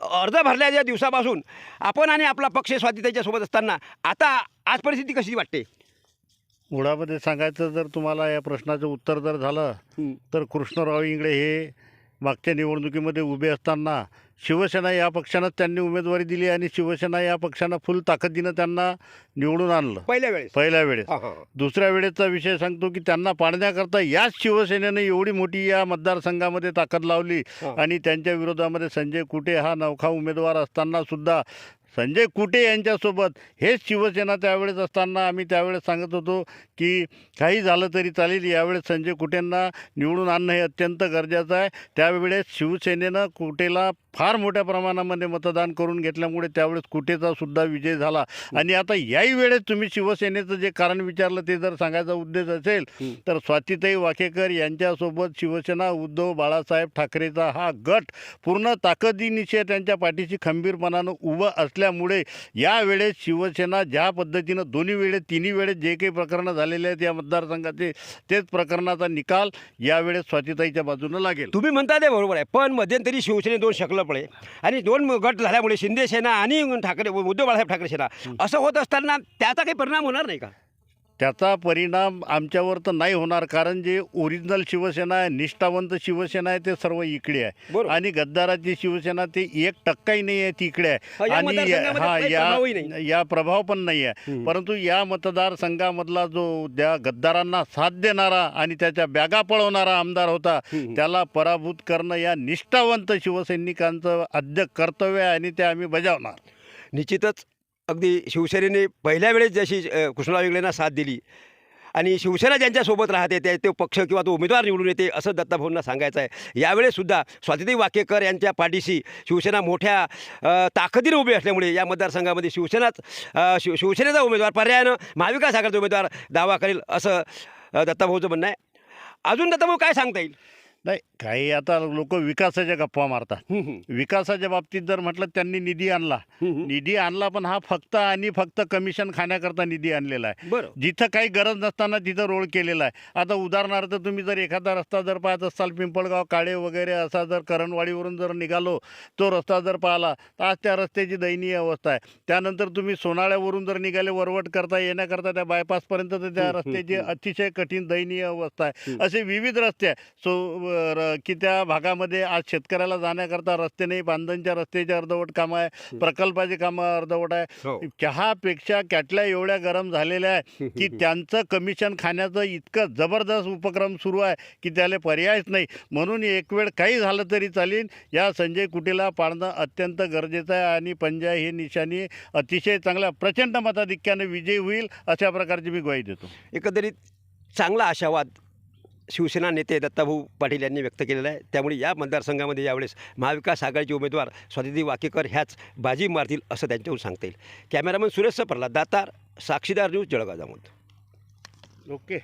अर्ज भरल्याच्या दिवसापासून आपण आणि आपला पक्ष स्वातीताईच्या सोबत असताना आता आज परिस्थिती कशी वाटते? मुळामध्ये सांगायचं जर तुम्हाला या प्रश्नाचं उत्तर जर झालं तर कृष्णराव इंगळे हे मागच्या निवडणुकीमध्ये उभे असताना शिवसेना या पक्षानं त्यांनी उमेदवारी दिली आणि शिवसेना या पक्षानं फुल ताकदीनं त्यांना निवडून आणलं पहिल्या वेळेस पहिल्या वेळेस. दुसऱ्या वेळेचा विषय सांगतो की त्यांना पाडण्याकरता याच शिवसेनेनं एवढी मोठी या मतदारसंघामध्ये ताकद लावली. आणि त्यांच्या विरोधामध्ये संजय कुटे हा नवखा उमेदवार असताना सुद्धा संजय कुटे यांच्यासोबत. हेच शिवसेना त्यावेळेस असताना आम्ही त्यावेळेस सांगत होतो की काही झालं तरी चालेल. यावेळेस संजय कुटेंना निवडून आणणं हे अत्यंत गरजेचं आहे. त्यावेळेस शिवसेनेनं कुटेला फार मोठ्या प्रमाणामध्ये मतदान करून घेतल्यामुळे त्यावेळेस कुटेचा सुद्धा विजय झाला. आणि आता याही वेळेस तुम्ही शिवसेनेचं जे कारण विचारलं ते जर सांगायचा उद्देश असेल. तर स्वातीताई वाकेकर यांच्यासोबत शिवसेना उद्धव बाळासाहेब ठाकरेचा हा गट पूर्ण ताकदीनिशय त्यांच्या पाठीशी खंबीरपणानं उभं असल्यामुळे यावेळेस शिवसेना ज्या पद्धतीनं दोन्ही वेळेस तिन्ही वेळेस जे काही प्रकरणं झालेले आहेत या मतदारसंघाचे तेच प्रकरणाचा निकाल यावेळेस स्वातीताईच्या बाजूनं लागेल. तुम्ही म्हणता ते बरोबर आहे पण मध्यंतरी शिवसेने दोन शकलं पडे आणि दोन गट झाल्यामुळे शिंदे सेना आणि ठाकरे उद्धव बाळासाहेब ठाकरे सेना असं होत असताना त्याचा काही परिणाम होणार नाही का? त्याचा परिणाम आमच्यावर तर नाही होणार कारण जे ओरिजिनल शिवसेना आहे निष्ठावंत शिवसेना आहे ते सर्व इकडे आहे बरोबर आणि गद्दाराची शिवसेना ते एक टक्काही नाही आहे तिकडे हा, आहे या आणि या- मतदारसंघामध्ये हा काही या नाही. या प्रभाव पण नाही आहे. परंतु या मतदारसंघामधला जो त्या गद्दारांना साथ देणारा आणि त्याच्या बॅगा पळवणारा आमदार होता. त्याला पराभूत करणं या निष्ठावंत शिवसैनिकांचं अद्य कर्तव्य आहे आणि ते आम्ही बजावणार निश्चितच अगदी शिवसेनेने पहिल्या वेळेस जशी कृष्णराव वेगळेंना साथ दिली आणि शिवसेना ज्यांच्यासोबत राहते ते तो पक्ष किंवा तो उमेदवार निवडून येते असं दत्ताभाऊंना सांगायचं आहे. यावेळेससुद्धा स्वातिताई वाकेकर यांच्या पाठीशी शिवसेना मोठ्या ताकदीने उभी असल्यामुळे या मतदारसंघामध्ये शिवसेनाच शिव शिवसेनेचा उमेदवार पर्यायानं महाविकास आघाडीचा उमेदवार दावा करेल असं दत्ताभाऊचं म्हणणं आहे. अजून दत्ताभाऊ काय सांगता येईल? नाही काही आता लोक विकासाच्या गप्पा मारतात. विकासाच्या बाबतीत जर म्हटलं त्यांनी निधी आणला. निधी आणला पण हा फक्त आणि फक्त कमिशन खाण्याकरता निधी आणलेला आहे बरं जिथं काही गरज नसताना तिथं रोड केलेला आहे आता उदाहरणार्थ तुम्ही जर एखादा रस्ता जर पाहत असाल पिंपळगाव काळे वगैरे असा जर करणवाडीवरून जर निघालो तो रस्ता जर पाहिला तर आज त्या रस्त्याची दयनीय अवस्था आहे त्यानंतर तुम्ही सोनाळ्यावरून जर निघाले वरवट करता येण्याकरता त्या बायपासपर्यंत तर त्या रस्त्याची. अतिशय कठीण दयनीय अवस्था आहे. असे विविध रस्ते आहे सो की त्या भागामध्ये आज शेतकऱ्याला जाण्याकरता रस्ते नाही बांधणच्या रस्त्याचे अर्धवट कामं आहे प्रकल्पाची कामं अर्धवट आहे. हो. चहापेक्षा कॅटल्या एवढ्या गरम झालेल्या आहे की त्यांचं कमिशन खाण्याचं इतकं जबरदस्त उपक्रम सुरू आहे की त्याला पर्यायच नाही. म्हणून एक वेळ काही झालं तरी चालेल. या संजय कुटेला पाळणं अत्यंत गरजेचं आहे आणि पंजा ही निशाणी अतिशय चांगल्या प्रचंड मताधिक्याने विजयी होईल अशा प्रकारची मी ग्वाही देतो. एकंदरीत चांगला आशावाद शिवसेना नेते दत्ताभाऊ पाटील यांनी व्यक्त केलेला आहे. त्यामुळे या मतदारसंघामध्ये यावेळेस महाविकास आघाडीचे उमेदवार स्वाती वाकेकर ह्याच बाजी मारतील असं त्यांच्याहून सांगता येईल. कॅमेरामन सुरेश सपरला दातार साक्षीदार न्यूज जळगाव जामोद. ओके.